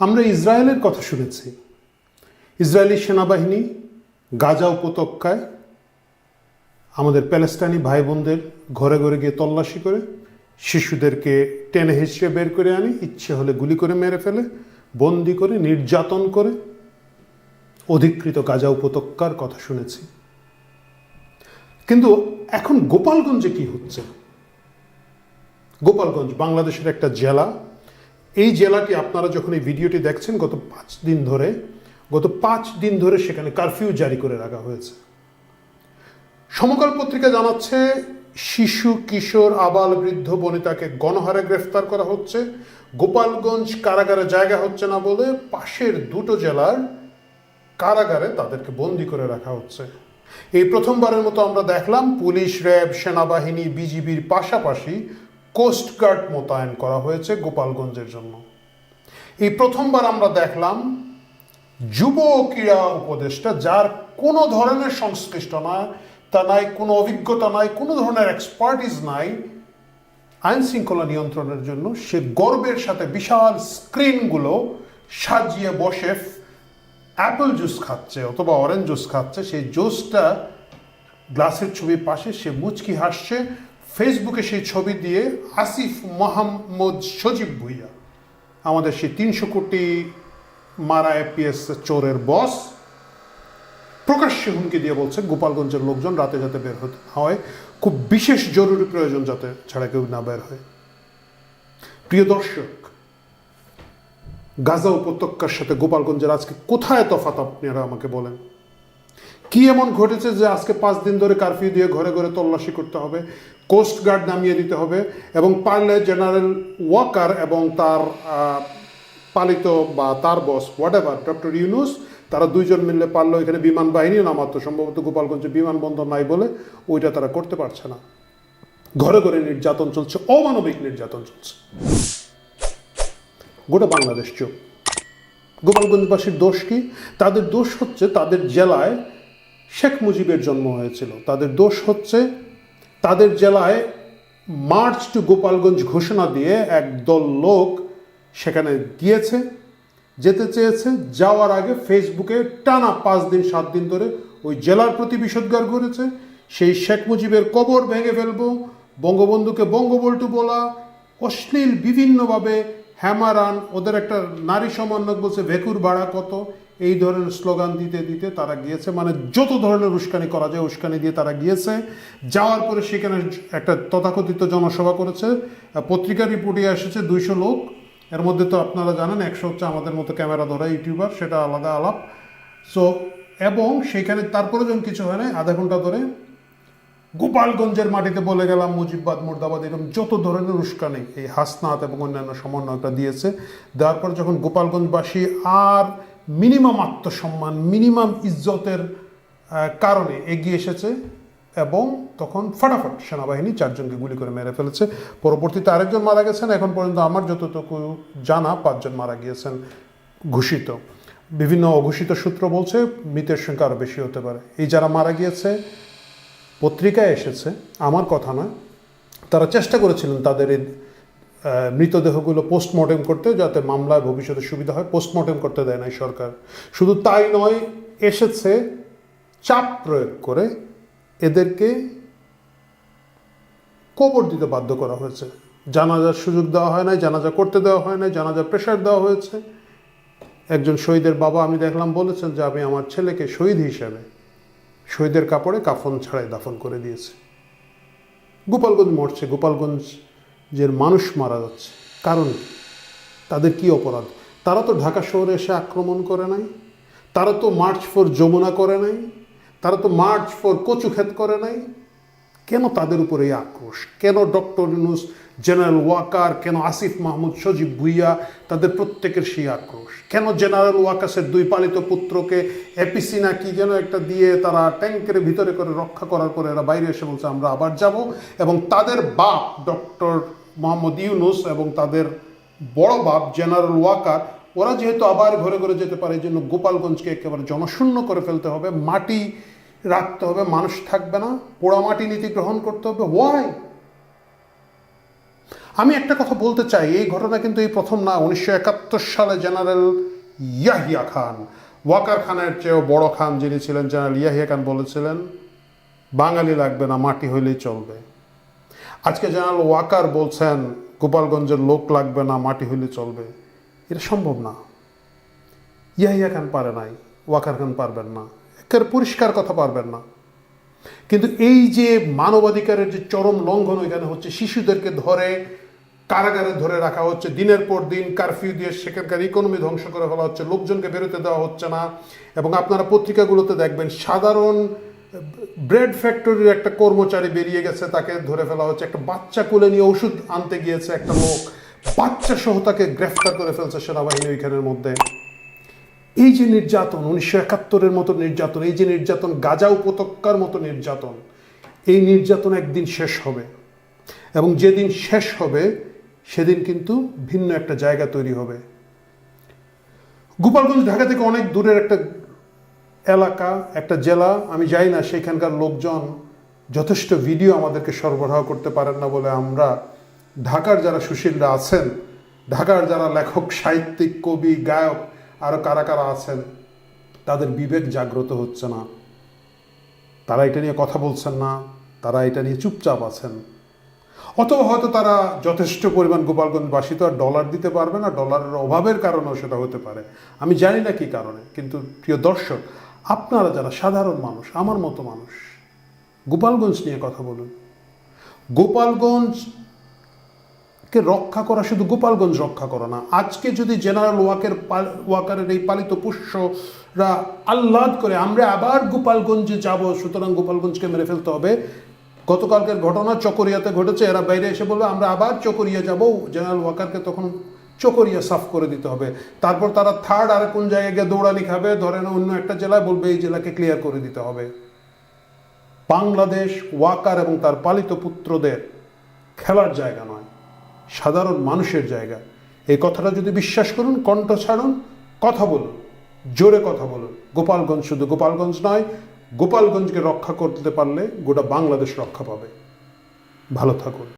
আমরা ইসরায়েলের কথা শুনেছি। ইসরায়েলি সেনাবাহিনী গাজা উপত্যকায় আমাদের প্যালেস্টাইনি ভাই বোনদের ঘরে ঘরে গিয়ে তল্লাশি করে, শিশুদেরকে টেনে হিসেবে বের করে আনি, ইচ্ছে হলে গুলি করে মেরে ফেলে, বন্দি করে, নির্যাতন করে অধিকৃত গাজা উপত্যকার কথা শুনেছি। কিন্তু এখন গোপালগঞ্জে কি হচ্ছে? গোপালগঞ্জ বাংলাদেশের একটা জেলা এই জেলাটি আপনারা যখন এই ভিডিওটি দেখছেন, গত পাঁচ দিন ধরে, গত পাঁচ দিন ধরে সেখানে কারফিউ জারি করে রাখা হয়েছে। সমকাল পত্রিকা জানাচ্ছে, শিশু, কিশোর, আবাল, বৃদ্ধ, বনিতাকে গণহারে গ্রেফতার করা হচ্ছে। গোপালগঞ্জ কারাগারে জায়গা হচ্ছে না বলে পাশের দুটো জেলার কারাগারে তাদেরকে বন্দি করে রাখা হচ্ছে। এই প্রথমবারের মতো আমরা দেখলাম, পুলিশ, র্যাব, সেনাবাহিনী, বিজিবির পাশাপাশি কোস্টগার্ড মোতায়েন করা হয়েছে গোপালগঞ্জের জন্য। এই প্রথমবার আমরা দেখলাম যুব ক্রীড়া উপদেষ্টা, যার কোনো ধরনের সংশ্লিষ্ট না তা নাই, কোনো অভিজ্ঞতা নাই, কোনো ধরনের এক্সপার্টিস নাই, আইন শৃঙ্খলা নিয়ন্ত্রণের জন্য সে গর্বের সাথে বিশাল স্ক্রিনগুলো সাজিয়ে বসে অ্যাপেল জুস খাচ্ছে অথবা অরেঞ্জ জুস খাচ্ছে। সেই জুসটা গ্লাসের ছবির পাশে সে মুচকি হাসছে। ফেসবুকে সেই ছবি দিয়ে আসিফ মোহাম্মদ সজীব ভুইয়া, আমাদের সেই তিনশো কোটি মারা এপিএস চোরের বস, প্রকাশ্যে হুমকি দিয়ে বলছে, গোপালগঞ্জের লোকজন রাতে যাতে বের হতে হয়, খুব বিশেষ জরুরি প্রয়োজন যাতে ছাড়া কেউ না বের হয়। প্রিয় দর্শক, গাজা উপত্যকার সাথে গোপালগঞ্জের আজকে কোথায় তফাত আপনারা আমাকে বলেন? কি এমন ঘটেছে যে আজকে পাঁচ দিন ধরে কারফিউ দিয়ে ঘরে ঘরে তল্লাশি করতে হবে কোস্ট গার্ড নামিয়ে দিতে হবে এবং পারলে জেনারেল ওয়াকার এবং তার পালিত বা তার boss whatever doctor Yunus তারা দুইজন মিললে পারল এখানে বিমান বাহিনী নামাতো সম্ভবত গোপালগঞ্জে বিমানবন্দর নাই বলে ওইটা তারা করতে পারছে না। ঘরে ঘরে নির্যাতন চলছে, অমানবিক নির্যাতন চলছে। গোটা বাংলাদেশ চোখ গোপালগঞ্জবাসীর দোষ কি? তাদের দোষ হচ্ছে তাদের জেলায় শেখ মুজিবের জন্ম হয়েছিল। তাদের দোষ হচ্ছে তাদের জেলায় মার্চ টু গোপালগঞ্জ ঘোষণা দিয়ে একদল লোক সেখানে গিয়েছে, যেতে চেয়েছে, যাওয়ার আগে ফেসবুকে টানা পাঁচ দিন, সাত দিন ধরে ওই জেলার প্রতি বিষোদ্গার করেছে। সেই শেখ মুজিবের কবর ভেঙে ফেলব, বঙ্গবন্ধুকে বঙ্গবল্টু বলা, অশ্লীল বিভিন্নভাবে হ্যামারান ওদের একটা নারী সমন্বয়ক বলছে, ভেকুর ভাড়া কত? এই ধরনের স্লোগান দিতে দিতে তারা গিয়েছে মানে যত ধরনের উস্কানি করা যায় উস্কানি দিয়ে তারা গিয়েছে। যাওয়ার পরে সেখানে একটা তথাকথিত জনসভা করেছে পত্রিকার রিপোর্টে এসেছে দুইশো লোক। এর মধ্যে তো আপনারা জানেন, একশো হচ্ছে আমাদের মতো ক্যামেরা ধরা ইউটিউবার, সেটা আলাদা আলাপ। সো এবং সেখানে তারপরে যখন কিছু হয় না আধা ঘণ্টা ধরে গোপালগঞ্জের মাটিতে বলে গেলাম, মুজিববাদ, মুর্দাবাদ, এরকম যত ধরনের উস্কানি এই হাসনাত এবং অন্যান্য সমন্বয়টা দিয়েছে। দেওয়ার পর যখন গোপালগঞ্জবাসী আর মিনিমাম আত্মসম্মান, মিনিমাম ইজ্জতের কারণে এগিয়ে এসেছে এবং তখন ফাটাফাট সেনাবাহিনী চারজনকে গুলি করে মেরে ফেলেছে। পরবর্তীতে আরেকজন মারা গেছেন, এখন পর্যন্ত আমার যতটুকু জানা পাঁচজন মারা গিয়েছেন ঘোষিত। বিভিন্ন অঘোষিত সূত্র বলছে মৃতের সংখ্যা আরও বেশি হতে পারে। এই যারা মারা গিয়েছে, পত্রিকায় এসেছে, আমার কথা নয়, তারা চেষ্টা করেছিলেন তাদের এই মৃতদেহগুলো পোস্টমর্টেম করতে যাতে মামলায় ভবিষ্যতে সুবিধা হয় পোস্টমর্টেম করতে দেয় নাই সরকার। শুধু তাই নয়, এসেছে চাপ প্রয়োগ করে এদেরকে কবর দিতে বাধ্য করা হয়েছে। জানাজার সুযোগ দেওয়া হয় নাই, জানাজা করতে দেওয়া হয় নাই, জানাজার প্রেশার দেওয়া হয়েছে। একজন শহীদের বাবা, আমি দেখলাম, বলেছেন যে আমি আমার ছেলেকে শহীদ হিসেবে শহীদের কাপড়ে কাফন ছাড়াই দাফন করে দিয়েছে। গোপালগঞ্জ মরছে গোপালগঞ্জের মানুষ মারা যাচ্ছে। কারণ তাদের কি অপরাধ? তারা তো ঢাকা শহরে এসে আক্রমণ করে নাই। তারা তো মার্চ ফর যমুনা করে নাই। তারা তো মার্চ ফর কচুক্ষেত করে নাই। কেন তাদের উপরে এই আক্রোশ? কেন ডক্টর ইউনুস, জেনারেল ওয়াকার, কেন আসিফ মাহমুদ, সজীব ভুইয়া, তাদের প্রত্যেকের সেই আক্রোশ? কেন জেনারেল ওয়াকাসের দুই পালিত পুত্রকে এপিসি না কি যেন একটা দিয়ে তারা ট্যাঙ্কের ভিতরে করে রক্ষা করার পরে এরা বাইরে এসে বলছে, আমরা আবার যাব। এবং তাদের বাপ ডক্টর মোহাম্মদ ইউনুস এবং তাদের বড় বাপ জেনারেল ওয়াকার, ওরা যেহেতু আবার ঘরে ঘরে যেতে পারে এই জন্য গোপালগঞ্জকে একেবারে জনশূন্য করে ফেলতে হবে, মাটি রাখতে হবে, মানুষ থাকবে না পোড়ামাটি নীতি গ্রহণ করতে হবে ওয়াই আমি একটা কথা বলতে চাই, এই ঘটনা কিন্তু এই প্রথম না, উনিশশো একাত্তর সালে জেনারেল ইয়াহিয়া খান, ওয়াকার খানের চেয়েও বড় খান যিনি ছিলেন, জেনারেল ইয়াহিয়া খান বলেছিলেন, বাঙালি লাগবে না, মাটি হইলেই চলবে। আজকে জেনারেল ওয়াকার বলছেন, গোপালগঞ্জের লোক লাগবে না, মাটি হইলে চলবে। এটা সম্ভব না। ইয়াহিয়া খান পারে নাই, ওয়াকার খান পারবেন না। একের পরিষ্কার কথা পারবেন না। কিন্তু এই যে মানবাধিকারের যে চরম লঙ্ঘন এখানে হচ্ছে, শিশুদেরকে ধরে, কারাগারে ধরে রাখা হচ্ছে, দিনের পর দিন কারফিউ দিয়ে সেখানকার ইকোনমি ধ্বংস করে ফেলা হচ্ছে, লোকজনকে বেরোতে দেওয়া হচ্ছে না। এবং আপনারা পত্রিকাগুলোতে দেখবেন, সাধারণ ব্রেড ফ্যাক্টরির একটা কর্মচারী বেরিয়ে গেছে, তাকে ধরে ফেলা হচ্ছে। একটা বাচ্চা কোলে নিয়ে ওষুধ আনতে গিয়েছে একটা লোক। বাচ্চা সহ তাকে গ্রেফতার করে ফেলছে সেনাবাহিনী ওইখানের মধ্যে। এই যে নির্যাতন, উনিশশো একাত্তরের মতো নির্যাতন, এই যে নির্যাতন, গাজা উপত্যকার মতো নির্যাতন, এই নির্যাতন একদিন শেষ হবে। এবং যেদিন শেষ হবে, সেদিন কিন্তু ভিন্ন একটা জায়গা তৈরি হবে। গোপালগঞ্জ ঢাকা থেকে অনেক দূরের একটা এলাকা, একটা জেলা, আমি যাই না সেখানকার লোকজন যথেষ্ট ভিডিও আমাদেরকে সরবরাহ করতে পারেন না বলে আমরা ঢাকার যারা সুশীলরা আছেন, ঢাকার যারা লেখক, সাহিত্যিক, কবি, গায়ক আরও কারা কারা আছেন, তাদের বিবেক জাগ্রত হচ্ছে না। তারা এটা নিয়ে কথা বলছেন না, তারা এটা নিয়ে চুপচাপ আছেন। অথবা হয়তো তারা যথেষ্ট পরিমাণ গোপালগঞ্জবাসী তো আর ডলার দিতে পারবে না ডলারের অভাবের কারণেও সেটা হতে পারে। আমি জানি না কি কারণে, কিন্তু প্রিয় দর্শক আপনারা যারা সাধারণ মানুষ, আমার মতো মানুষ, গোপালগঞ্জ নিয়ে কথা বলুন। গোপালগঞ্জ কে রক্ষা করা শুধু গোপালগঞ্জ রক্ষা করা না, আজকে যদি জেনারেল ওয়াকের ওয়াকারের এই পালিত পুষ্যরা আহ্লাদ করে, আমরা আবার গোপালগঞ্জে যাব, সুতরাং গোপালগঞ্জকে মেরে ফেলতে হবে। গতকালকের ঘটনা চকরিয়াতে ঘটেছে, এরা বাইরে এসে বলবে আমরা আবার চকরিয়া যাব। জেনারেল ওয়াকারকে তখন চকরিয়া সাফ করে দিতে হবে। তারপর তারা থার্ড আর কোন জায়গায় গিয়ে দৌড়ানি খাবে ধরেন অন্য একটা জেলায় বলবে এই জেলাকে ক্লিয়ার করে দিতে হবে। বাংলাদেশ, ওয়াকার এবং তার পালিত পুত্রদের খেলার জায়গা নয়, সাধারণ মানুষের জায়গা। এই কথাটা যদি বিশ্বাস করুন, কণ্ঠ ছাড়ুন, কথা বলুন, জোরে কথা বলুন। গোপালগঞ্জ শুধু গোপালগঞ্জ নয়, গোপালগঞ্জকে রক্ষা করতে পারলে গোটা বাংলাদেশ রক্ষা পাবে। ভালো থাকুন।